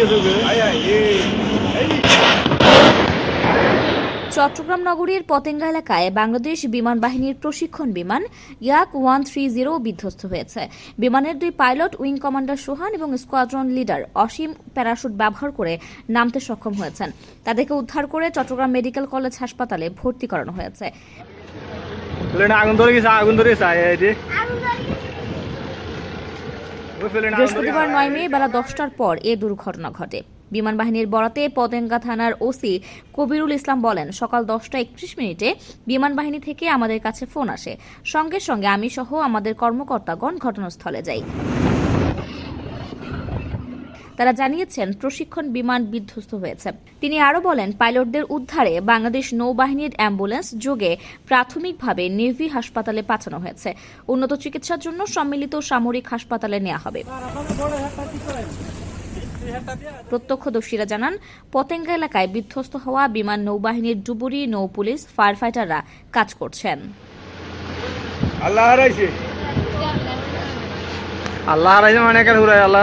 গেছে চট্টগ্রাম নগরীর পতেঙ্গা এলাকায় বাংলাদেশ বিমান বাহিনীর প্রশিক্ষণ বিমান ইয়াক ওয়ান থ্রি জিরো বিধ্বস্ত হয়েছে। বিমানের দুই পাইলট উইং কমান্ডার সোহান এবং স্কোয়াড্রন লিডার অসীম প্যারাশুট ব্যবহার করে নামতে সক্ষম হয়েছেন। তাদেরকে উদ্ধার করে চট্টগ্রাম মেডিকেল কলেজ হাসপাতালে ভর্তি করানো হয়েছে। আগুন ধরে গেছে আগুন ধরে বৃহস্পতিবার নয় মে বেলা দশটার পর এ দুর্ঘটনা ঘটে। বিমান বাহিনীর বরাতে পতেঙ্গা থানার ওসি কবিরুল ইসলাম বলেন সকাল দশটা একত্রিশ মিনিটে বিমান বাহিনী থেকে আমাদের কাছে ফোন আসে। সঙ্গে সঙ্গে আমি সহ আমাদের কর্মকর্তাগণ ঘটনাস্থলে যাই। তারা জানিয়েছেন প্রশিক্ষণ বিমান বিধ্বস্ত হয়েছে। তিনি আরও বলেন পাইলটদের উদ্ধারে বাংলাদেশ নৌবাহিনীর অ্যাম্বুলেন্স যোগে প্রাথমিকভাবে নেভি হাসপাতালে পাঠানো হয়েছে। উন্নত চিকিৎসার জন্য সম্মিলিত সামরিক হাসপাতালে নেওয়া হবে। প্রত্যক্ষদর্শীরা জানান পতেঙ্গা এলাকায় বিধ্বস্ত হওয়া বিমান নৌবাহিনীর ডুবুরি নৌ পুলিশ ফায়ার ফাইটাররা কাজ করছেন। আল্লাহ আল্লাহ মানে আল্লাহ